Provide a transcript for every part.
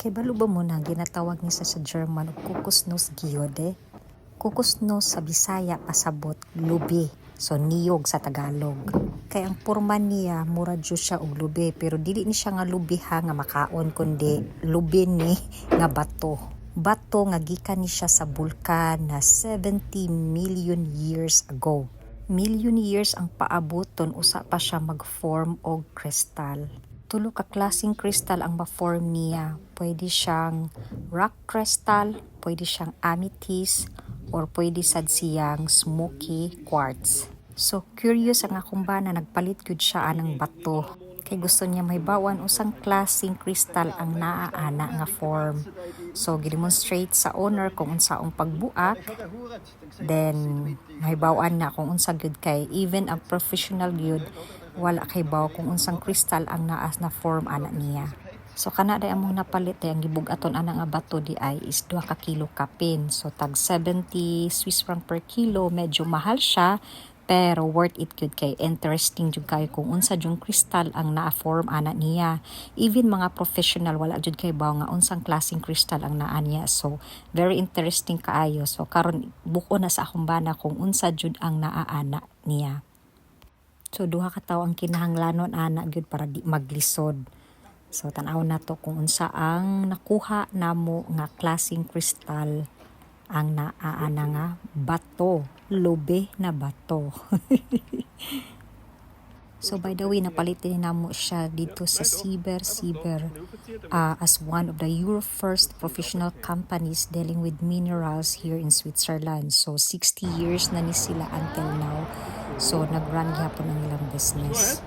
Kay balo ba mo na ginatawag niya sa German og kukusnos giyode? Kukusnos sa Bisaya pasabot lubi. So niyog sa Tagalog. Kay ang porma niya mura jud siya og lubi pero dili ni siya nga lubi ha nga makaon kundi lubi ni nga bato. Bato nga gikan ni siya sa bulkan na 70 million years ago. Million years ang paaboton usa pa siya mag-form og kristal. Tulo ka klaseng kristal ang ma-form niya. Pwede siyang rock crystal, pwede siyang amethyst, or pwede sad siyang smoky quartz. So curious ang akong bana nagpalit gyud siya anang bato. Kay gusto niya may bawan usang klaseng kristal ang naaana nga form. So gidemonstrate sa owner kung unsaong pagbuak then may bawan na kung unsa gyud kay even ang professional gyud wala kay baw kung unsang kristal ang naas na form ana niya. So kana day among napalit day ang gibugaton ana nga bato di ay is 2 ka kilo kapin. So tag 70 Swiss franc per kilo medyo mahal siya pero worth it gyud kay interesting jud kay kung unsa jung kristal ang naa-form ana niya. Even mga professional wala jud kay baw nga unsang klaseng kristal ang naa niya. So very interesting kaayo. So karon buko na sa akong bana kung unsa jud ang naa-ana niya. So duha ka tawo ang kinahanglanon ana gyud para di maglisod. So tan-aw na to kung unsa ang nakuha namo nga klaseng kristal ang naaana nga bato, lobe na bato. so by the way, napalitin namo siya dito sa Siber Siber uh, as one of the Euro first professional companies dealing with minerals here in Switzerland. So 60 years na ni sila until now. So nag-run gyapon ang ilang business.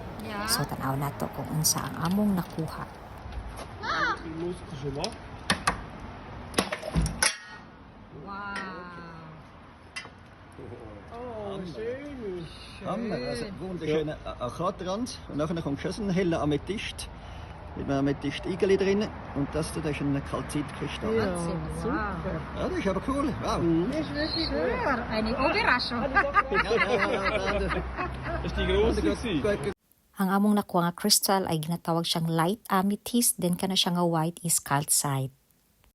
So tanaw na to kung unsa ang among nakuha. Chez moi. Oh, schön. Hammer, also wunderschöner ja. Achatrand und nachher kommt schon so ein heller Amethyst mit einem Amethyst-Igeli drin und das da ist ein Kalzitkristall. Ja. Ja, super. das ist aber cool. Wow. Mhm. Eine Überraschung. Das ist die große. Ang among nakuha nga crystal ay ginatawag siyang light amethyst, then kana siya nga white is calcite.